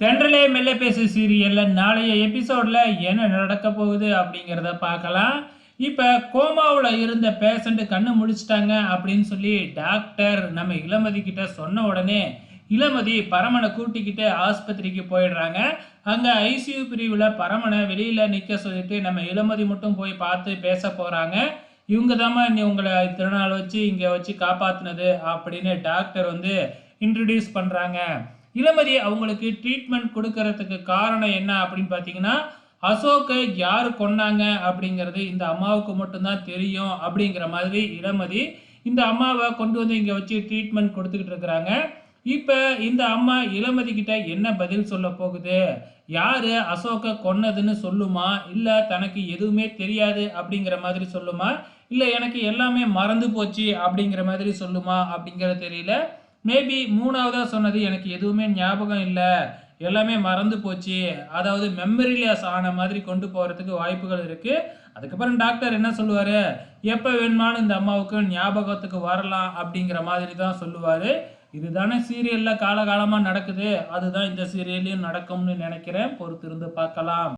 தென்றலே மெல்ல பேசு சீரியல்ல நாளைய எபிசோட்ல என்ன நடக்க போகுது அப்படிங்கிறத பார்க்கலாம். இப்போ கோமாவில் இருந்த பேஷண்ட் கண்ணு முழிச்சிட்டாங்க அப்படின்னு சொல்லி டாக்டர் நம்ம இளமதி கிட்ட சொன்ன உடனே இளமதி பரமனை கூட்டிக்கிட்டு ஆஸ்பத்திரிக்கு போயிடுறாங்க. அங்கே ஐசியூ பிரிவில் பரமனை வெளியில் நிற்க சொல்லிட்டு நம்ம இளமதி மட்டும் போய் பார்த்து பேச போகிறாங்க இவங்க தாம்மா நீ உங்களை திருநாள் வச்சு இங்கே வச்சு காப்பாற்றினது அப்படின்னு டாக்டர் வந்து இன்ட்ரடியூஸ் பண்ணுறாங்க இளமதி அவங்களுக்கு ட்ரீட்மெண்ட் கொடுக்கறதுக்கு காரணம் என்ன அப்படின்னு பார்த்தீங்கன்னா அசோக்கை யார் கொன்னாங்க அப்படிங்கிறது இந்த அம்மாவுக்கு மட்டும்தான் தெரியும் அப்படிங்கிற மாதிரி இளமதி இந்த அம்மாவை கொண்டு வந்து இங்கே வச்சு ட்ரீட்மெண்ட் கொடுத்துக்கிட்டு இருக்கிறாங்க. இப்போ இந்த அம்மா இளமதி கிட்ட என்ன பதில் சொல்ல போகுது? யார் அசோக்கை கொன்னதுன்னு சொல்லுமா? இல்லை தனக்கு எதுவுமே தெரியாது அப்படிங்கிற மாதிரி சொல்லுமா? இல்லை எனக்கு எல்லாமே மறந்து போச்சு அப்படிங்கிற மாதிரி சொல்லுமா அப்படிங்கிறது தெரியல. மேபி மூணாவதாக சொன்னது எனக்கு எதுவுமே ஞாபகம் இல்லை. எல்லாமே மறந்து போச்சு. அதாவது மெமரிலெஸ் ஆன மாதிரி கொண்டு போகிறதுக்கு வாய்ப்புகள் இருக்குது அதுக்கப்புறம் டாக்டர் என்ன சொல்லுவார்? எப்போ வேணுமானு இந்த அம்மாவுக்கு ஞாபகத்துக்கு வரலாம் அப்படிங்கிற மாதிரி தான் சொல்லுவார். இதுதானே சீரியலில் காலகாலமாக நடக்குது. அதுதான் இந்த சீரியல்லையும் நடக்கும்னு நினைக்கிறேன். பொறுத்திருந்து பார்க்கலாம்.